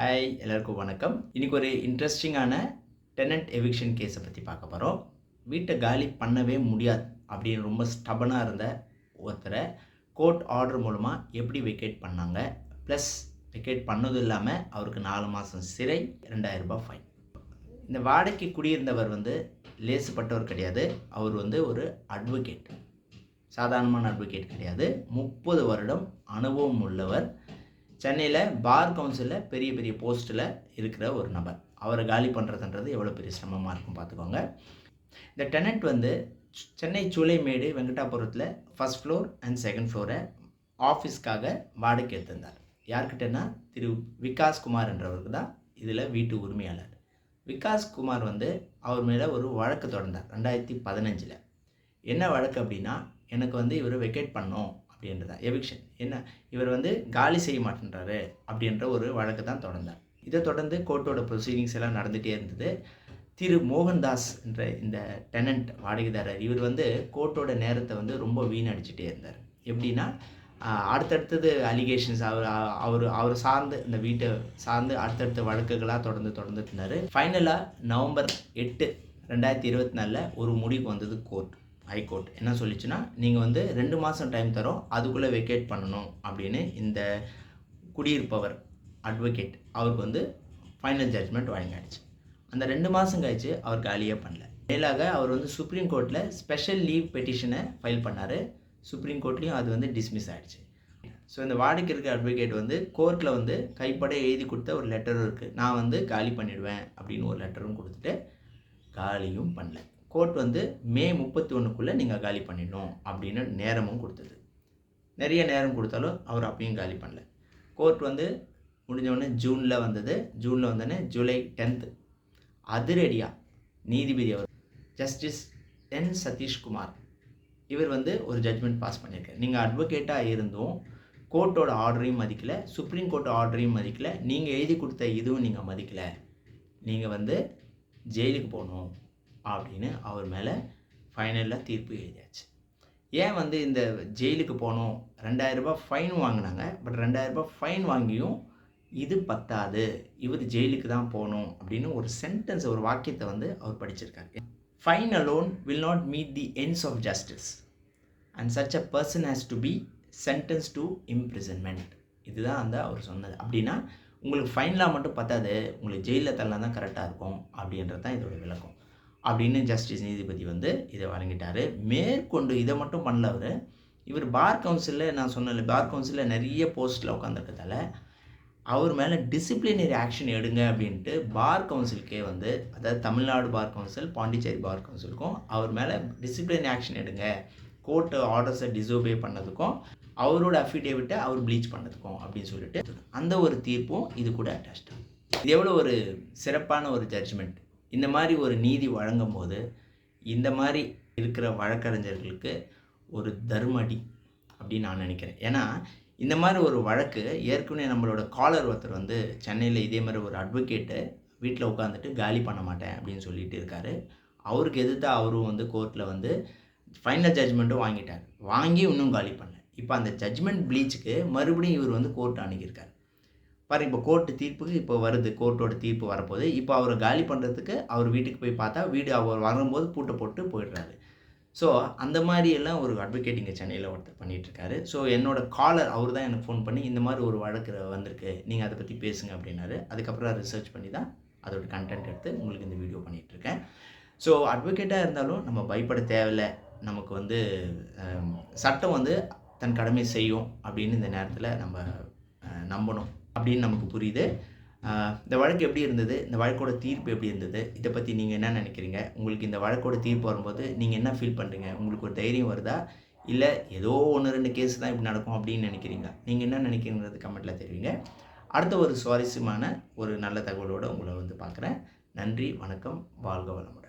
Hi எல்லாருக்கும் வணக்கம். இன்றைக்கி ஒரு இன்ட்ரெஸ்டிங்கான டெனன்ட் எவிக்ஷன் கேஸை பற்றி பார்க்க போகிறோம் வீட்டை காலி பண்ணவே முடியாது அப்படின்னு ரொம்ப ஸ்டபனாக இருந்த ஒருத்தரை கோர்ட் ஆர்டர் மூலமாக எப்படி வெக்கேட் பண்ணாங்க? ப்ளஸ் வெக்கேட் பண்ணதும் இல்லாமல் அவருக்கு நாலு மாதம் சிறை ரெண்டாயிரம் ரூபாய் ஃபைன் இந்த வாடகைக்கு குடியிருந்தவர் வந்து லேசுப்பட்டவர் கிடையாது. அவர் வந்து ஒரு அட்வொகேட் சாதாரணமான அட்வொகேட் கிடையாது. முப்பது வருடம் அனுபவம் உள்ளவர். சென்னையில் பார் கவுன்சிலில் பெரிய பெரிய போஸ்ட்டில் இருக்கிற ஒரு நபர். அவரை காலி பண்ணுறதுன்றது எவ்வளோ பெரிய சிரமமாக இருக்கும் பார்த்துக்கோங்க இந்த டெனண்ட் வந்து சென்னை சூளைமேடு வெங்கடாபுரத்தில் ஃபஸ்ட் ஃப்ளோர் அண்ட் செகண்ட் ஃப்ளோரை ஆஃபீஸ்க்காக வாடகை எடுத்திருந்தார். யார்கிட்டன்னா திரு விகாஸ்குமார் என்றவருக்கு தான் இதில் வீட்டு உரிமையாளர். விகாஸ்குமார் வந்து அவர் மேலே ஒரு வழக்கு தொடர்ந்தார் ரெண்டாயிரத்தி பதினஞ்சில். என்ன வழக்கு அப்படின்னா எனக்கு வந்து இவர் வெக்கேட் பண்ணோம் அப்படின்றதான் எவிக்ஷன் என்ன? இவர் வந்து காலி செய்ய மாட்டேன்றாரு அப்படின்ற ஒரு வழக்கு தான் தொடர்ந்தார். இதை தொடர்ந்து கோர்ட்டோட ப்ரொசீடிங்ஸ் எல்லாம் நடந்துகிட்டே இருந்தது. திரு மோகன்தாஸ் என்ற இந்த டெனண்ட் வாடகைதாரர் இவர் வந்து கோர்ட்டோட நேரத்தை வந்து ரொம்ப வீணடிச்சுட்டே இருந்தார். எப்படின்னா அடுத்தடுத்தது அலிகேஷன்ஸ் அவர் அவர் அவர் சார்ந்து இந்த வீட்டை சார்ந்து அடுத்தடுத்த வழக்குகளாக தொடர்ந்து தொடர்ந்துட்டு இருந்தார். ஃபைனலாக நவம்பர் எட்டு ரெண்டாயிரத்தி இருபத்தி நாலில் ஒரு முடிவுக்கு வந்தது கோர்ட். ஹைகோர்ட் என்ன சொல்லிச்சுன்னா நீங்கள் வந்து ரெண்டு மாதம் டைம் தரோம் அதுக்குள்ளே வெக்கேட் பண்ணணும் அப்படின்னு இந்த குடியிருப்பவர் அட்வொகேட் அவருக்கு வந்து ஃபைனல் ஜட்ஜ்மெண்ட் வழங்கிடுச்சு அந்த ரெண்டு மாதம் கழிச்சு அவர் காலியே பண்ணல. மேலாக அவர் வந்து சுப்ரீம் கோர்ட்டில் ஸ்பெஷல் லீவ் பெட்டிஷனை ஃபைல் பண்ணார். சுப்ரீம் கோர்ட்லேயும் அது வந்து டிஸ்மிஸ் ஆகிடுச்சு ஸோ இந்த வாடகை இருக்க அட்வொகேட் வந்து கோர்ட்டில் வந்து கைப்பட எழுதி கொடுத்த ஒரு லெட்டரும் இருக்குது நான் வந்து காலி பண்ணிடுவேன் அப்படின்னு ஒரு லெட்டரும் கொடுத்துட்டு காலியும் பண்ணல. கோர்ட் வந்து மே முப்பத்தி ஒன்றுக்குள்ளே நீங்கள் காலி பண்ணிடணும் அப்படின்னு நேரமும் கொடுத்தது. நிறைய நேரம் கொடுத்தாலும் அவர் அப்பயும் காலி பண்ணல. கோர்ட் வந்து முடிஞ்ச உடனே ஜூனில் வந்தது. ஜூனில் வந்தோடனே ஜூலை டென்த்து அதிரடியாக நீதிபதி அவர் ஜஸ்டிஸ் என் சதீஷ்குமார் இவர் வந்து ஒரு ஜட்மெண்ட் பாஸ் பண்ணியிருக்காரு. நீங்கள் அட்வொகேட்டாக இருந்தும் கோர்ட்டோட ஆர்டரையும் மதிக்கலை சுப்ரீம் கோர்ட் ஆர்டரையும் மதிக்கலை நீங்கள் எழுதி கொடுத்த இதுவும் நீங்கள் மதிக்கலை. நீங்கள் வந்து ஜெயிலுக்கு போகணும். அப்படின்னு அவர் மேலே ஃபைனலில் தீர்ப்பு எழுதியாச்சு. ஏன் வந்து இந்த ஜெயிலுக்கு போகணும் ரெண்டாயிரரூபா ஃபைன் வாங்கினாங்க. பட் ரெண்டாயிரம் ரூபாய் ஃபைன் வாங்கியும் இது பத்தாது. இவர் ஜெயிலுக்கு தான் போகணும் அப்படின்னு ஒரு சென்டென்ஸ் ஒரு வாக்கியத்தை வந்து அவர் படிச்சிருக்காரு. Fine alone will not meet the ends of justice and such a person has to be sentence to imprisonment இதுதான் அந்த அவர் சொன்னது. அப்படின்னா உங்களுக்கு ஃபைனலாக மட்டும் பத்தாது. உங்களுக்கு ஜெயிலில் தள்ளலாம் தான் கரெக்டாக இருக்கும் அப்படின்றது தான் இதோட விளக்கம். அப்படின்னு ஜஸ்டிஸ் நீதிபதி வந்து இதை வழங்கிட்டார். மேற்கொண்டு இதை மட்டும் பண்ணல அவர் இவர் பார் கவுன்சிலில் நான் சொன்னல பார் கவுன்சிலில் நிறைய போஸ்ட்டில் உட்காந்துருக்கதால அவர் மேலே டிசிப்ளினரி ஆக்ஷன் எடுங்க அப்படின்ட்டு பார் கவுன்சிலுக்கே வந்து அதாவது Tamil Nadu bar council Pondicherry bar கவுன்சிலுக்கும் அவர் மேலே டிசிப்ளினரி ஆக்ஷன் எடுங்க. கோர்ட்டு ஆர்டர்ஸை டிசோபே பண்ணதுக்கும் அவரோட அஃபிடேவிட்டை அவர் ப்ளீச் பண்ணதுக்கும் அப்படின்னு சொல்லிட்டு அந்த ஒரு தீர்ப்பும் இது கூட அட்டாச்ட் இது எவ்வளோ ஒரு சிறப்பான ஒரு ஜட்ஜ்மெண்ட் இந்த மாதிரி ஒரு நீதி வழங்கும் போது இந்த மாதிரி இருக்கிற வழக்கறிஞர்களுக்கு ஒரு தர்மடி அப்படின்னு நான் நினைக்கிறேன். ஏன்னா இந்த மாதிரி ஒரு வழக்கு ஏற்கனவே நம்மளோட காலர் ஒருத்தர் வந்து சென்னையில் இதே மாதிரி ஒரு அட்வொகேட்டு வீட்டில் உட்காந்துட்டு காலி பண்ண மாட்டேன் அப்படின்னு சொல்லிட்டு இருக்காரு. அவருக்கு எதிர்த்து அவரும் வந்து கோர்ட்டில் வந்து ஃபைனல் ஜட்ஜ்மெண்ட்டும் வாங்கிட்டார். வாங்கி இன்னும் காலி பண்ணல. இப்போ அந்த ஜட்ஜ்மெண்ட் ப்ளீச்சுக்கு மறுபடியும் இவர் வந்து கோர்ட் அணுகியிருக்காரு. பாரு இப்போ கோர்ட்டு தீர்ப்புக்கு இப்போ வருது. கோர்ட்டோட தீர்ப்பு வரப்போகுது. இப்போ அவரை காலி பண்ணுறதுக்கு அவர் வீட்டுக்கு போய் பார்த்தா வீடு அவர் வரும்போது பூட்டை போட்டு போயிடுறாரு. ஸோ அந்த மாதிரி எல்லாம் ஒரு அட்வொகேட் இங்கே சென்னையில் ஒருத்தர் பண்ணிகிட்ருக்காரு ஸோ என்னோட காலர் அவர் தான் எனக்கு ஃபோன் பண்ணி இந்த மாதிரி ஒரு வழக்கு வந்திருக்கு. நீங்கள் அதை பற்றி பேசுங்க அப்படின்னாரு. அதுக்கப்புறம் ரிசர்ச் பண்ணி தான் அதோட கண்டென்ட் எடுத்து உங்களுக்கு இந்த வீடியோ பண்ணிகிட்ருக்கேன் ஸோ அட்வொகேட்டாக இருந்தாலும் நம்ம பயப்பட தேவையில்லை. நமக்கு வந்து சட்டம் வந்து தன் கடமை செய்யும் அப்படின்னு இந்த நேரத்தில் நம்ம நம்பணும். அப்படின்னு நமக்கு புரியுது. இந்த வழக்கு எப்படி இருந்தது? இந்த வழக்கோட தீர்ப்பு எப்படி இருந்தது? இதை பற்றி நீங்கள் என்ன நினைக்கிறீங்க? உங்களுக்கு இந்த வழக்கோட தீர்ப்பு வரும்போது நீங்கள் என்ன ஃபீல் பண்ணுறீங்க உங்களுக்கு ஒரு தைரியம் வருதா? இல்லை ஏதோ ஒன்று ரெண்டு கேஸ் தான் இப்படி நடக்கும் அப்படின்னு நினைக்கிறீங்க நீங்கள் என்ன நினைக்கிறீங்கிறது கமெண்ட்டில் தெரிவிங்க. அடுத்த ஒரு சுவாரஸ்யமான ஒரு நல்ல தகவலோடு உங்களை வந்து பார்க்குறேன். நன்றி வணக்கம் வாழ்க வளமுடன்.